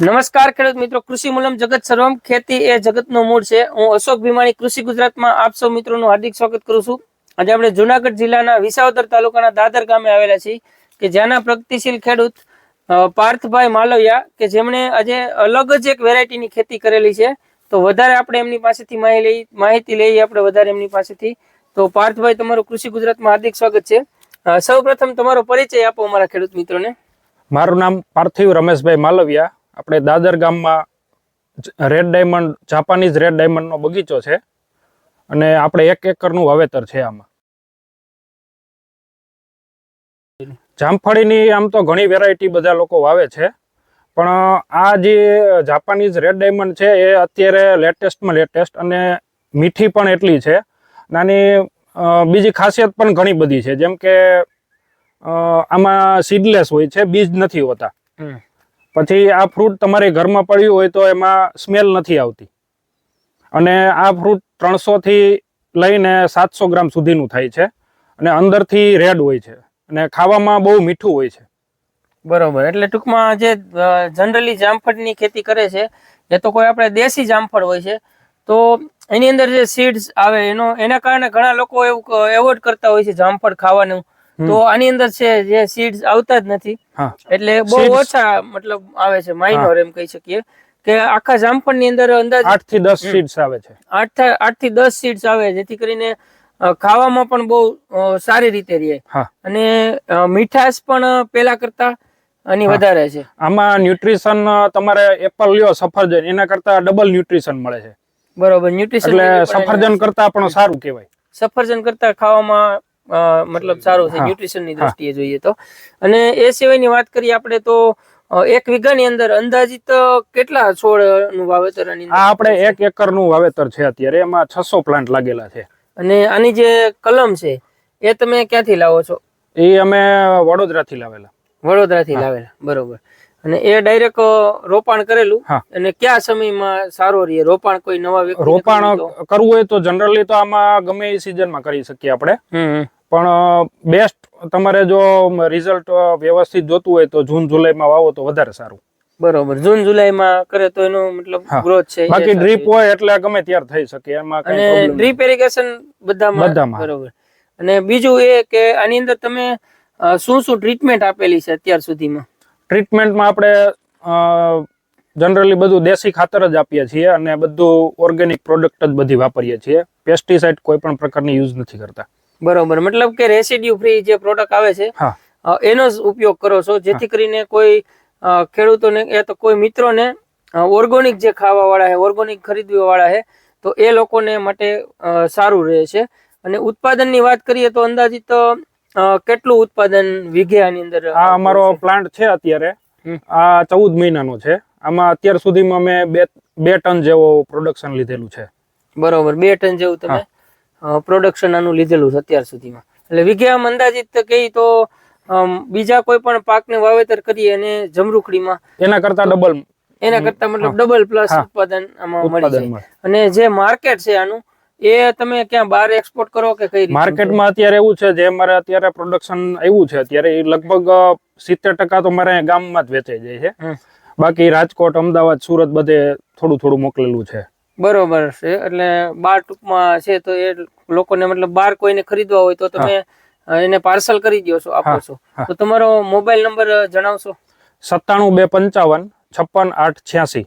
નમસ્કાર ખેડૂત મિત્રો, કૃષિ મૂલમ જગત સર્વમ. ખેતી એ જગતનો મૂળ છે. હું અશોક ભીમાણી, કૃષિ ગુજરાતમાં આપ સૌ મિત્રોનું હાર્દિક સ્વાગત કરું છું. આજે આપણે જુનાગઢ જિલ્લાના વિસાવદર તાલુકાના દાદર ગામે આવેલા છીએ કે જ્યાંના પ્રગતિશીલ ખેડૂત પાર્થભાઈ માલવિયા કે જેમણે આજે અલગ જ એક વેરાયટીની ખેતી કરેલી છે. તો વધારે આપણે એમની પાસેથી માહિતી માહિતી લઈએ આપણે વધારે એમની પાસેથી. તો પાર્થભાઈ, તમારું કૃષિ ગુજરાતમાં હાર્દિક સ્વાગત છે. સૌ તમારો પરિચય આપો અમારા ખેડૂત મિત્રોને. મારું નામ પાર્થિવ રમેશભાઈ માલવિયા. આપણે દાદર ગામમાં રેડ ડાયમંડ જાપાનીઝ રેડ ડાયમંડનો બગીચો છે અને આપણે એક એકરનું વાવેતર છે આમાં. જામફળીની આમ તો ઘણી વેરાયટી બધા લોકો વાવે છે, પણ આ જે જાપાનીઝ રેડ ડાયમંડ છે એ અત્યારે લેટેસ્ટમાં લેટેસ્ટ અને મીઠી પણ એટલી છે. નાની બીજી ખાસિયત પણ ઘણી બધી છે, જેમ કે આમાં સીડલેસ હોય છે, બીજ નથી હોતા. પછી આ ફ્રૂટ તમારે ઘરમાં પડ્યું હોય તો એમાં સ્મેલ નથી આવતી. અને આ ફ્રૂટ ત્રણસોથી લઈને સાતસો ગ્રામ સુધીનું થાય છે અને અંદરથી રેડ હોય છે અને ખાવામાં બહુ મીઠું હોય છે. બરોબર. એટલે ટૂંકમાં જે જનરલી જામફળની ખેતી કરે છે, એ તો કોઈ આપણે દેશી જામફળ હોય છે, તો એની અંદર જે સીડ્સ આવે એનો, એના કારણે ઘણા લોકો એવું એવોર્ડ કરતા હોય છે જામફળ ખાવાનું. તો આની અંદર છે જે સીડ્સ આવતા જ નથી. એટલે બહુ ઓછા મતલબ આવે છે માઇનોર એમ કહી શકીએ. કે આખા જામફળની અંદર અંદાજ આઠથી દસ સીડ્સ આવે છે. આઠ આઠથી દસ સીડ્સ આવે જેથી કરીને ખાવામાં પણ બહુ સારી રીતે રહે. અને મીઠાશ પણ પેલા કરતા આની વધારે છે. આમાં ન્યુટ્રિશન તમારે એપલ લ્યો સફરજન એના કરતા ડબલ ન્યુટ્રિશન મળે છે. બરોબર ન્યુટ્રિશન એટલે સફરજન કરતા પણ સારું કહેવાય. સફરજન કરતા ખાવામાં મતલબ સારું છે હા. ન્યુટ્રિશનની દ્રષ્ટિએ જોઈએ તો. અને એ સિવાયની વાત કરીએ આપણે તો એક વીઘાની અંદર અંદાજિત કેટલા છોડનું વાવેતર આપણે એક એકરનું વાવેતર છે અત્યારે એમાં છસો પ્લાન્ટ લાગેલા છે. અને આની જે કલમ છે એ તમે ક્યાંથી લાવો છો? એ અમે વડોદરાથી લાવેલા. વડોદરાથી લાવેલા બરોબર. અને એ ડાયરેક્ટ રોપાણ કરેલું? અને કયા સમયમાં સારો રહે? રોપાણ કોઈ નવા રોપાણ કરવું હોય તો જનરલી તો આમાં ગમે એ સિઝનમાં કરી શકીએ આપણે. પણ બેસ્ટ તમારે જો રિઝલ્ટ વ્યવસ્થિત જોતું હોય તો જૂન જુલાઈમાં વાવો તો વધારે સારું. બરોબર. જૂન જુલાઈમાં કરે તો એનો મતલબ ગ્રોથ છે બાકી ડ્રીપ હોય એટલે ગમે ત્યાર થઈ શકે એમાં કઈ અને ડ્રીપ ઇરિગેશન બધામાં બધામાં. બરોબર. અને બીજું એ કે આની અંદર તમે શું શું ટ્રીટમેન્ટ આપેલી છે અત્યાર સુધીમાં? ટ્રીટમેન્ટમાં આપણે જનરલી બધું દેશી ખાતર જ આપીએ છીએ અને બધું ઓર્ગેનિક પ્રોડક્ટ જ બધી વાપરીએ છીએ. પેસ્ટિસાઇડ કોઈ પણ પ્રકારની યુઝ નથી કરતા. બરોબર. મતલબ કે રેસિડ્યુ ફ્રી જે પ્રોડક્ટ આવે છે એનો જ ઉપયોગ કરો છો જેથી કરીને કોઈ ખેડૂતોને એ તો કોઈ મિત્રોને ઓર્ગોનિક જે ખાવા વાળા છે ઓર્ગોનિક ખરીદવા વાળા છે તો એ લોકોને માટે સારું રહે છે. અને ઉત્પાદનની વાત કરીએ તો અંદાજિત કેટલું ઉત્પાદન વીઘે આની અંદર આ અમારો પ્લાન્ટ છે અત્યારે. આ ચૌદ મહિનાનો છે. આમાં અત્યાર સુધીમાં મેં બે બે ટન જેવો પ્રોડક્શન લીધેલું છે. બરોબર. બે ટન જેવું તમે પ્રોડક્શન આનું લીધેલું છે અત્યાર સુધીમાં. એટલે વિઘે આમ અંદાજિત કહી તો બીજા કોઈ પણ પાકને વાવેતર કરીએ અને જમરૂખડીમાં એના કરતા ડબલ એના કરતા મતલબ ડબલ પ્લસ ઉત્પાદન આમાં મળી જાય. અને જે માર્કેટ છે આનું એ તમે ક્યાં બહાર એક્સપોર્ટ કરો કે કઈ માર્કેટમાં અત્યારે એવું છે જે મારે અત્યારે પ્રોડક્શન આવ્યું છે અત્યારે એ લગભગ સિત્તેર ટકા તો મારે ગામમાં જ વેચાઈ જાય છે. બાકી રાજકોટ અમદાવાદ સુરત બધે થોડું થોડું મોકલેલું છે. બરોબર છે. એટલે બાર ટૂંકમાં છે તો એ લોકોને મતલબ બાર કોઈને ખરીદવા હોય તો તમે એને પાર્સલ કરી દો છો આપો છો. તો તમારો મોબાઈલ નંબર જણાવશો? સત્તાણું બે પંચાવન છપ્પન આઠ છ્યાસી.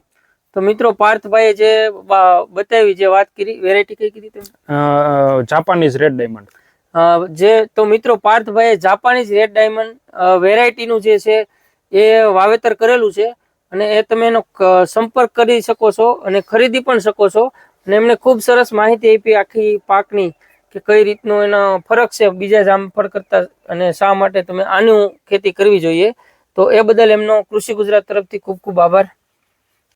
તો મિત્રો પાર્થભાઈએ જે બતાવી જે વાત કરી વેરાયટી કઈ કીધી તમે? Japanese red diamond. જે તો મિત્રો પાર્થભાઈએ જાપાનીઝ રેડ ડાયમંડ વેરાયટીનું જે છે એ વાવેતર કરેલું છે. અને એ તમે એનો સંપર્ક કરી શકો છો અને ખરીદી પણ શકો છો. અને એમણે ખૂબ સરસ માહિતી આપી આખી પાકની કે કઈ રીતનો એનો ફરક છે બીજા જામફળ કરતા અને શા માટે તમે આનું ખેતી કરવી જોઈએ. તો એ બદલ એમનો કૃષિ ગુજરાત તરફથી ખૂબ ખૂબ આભાર.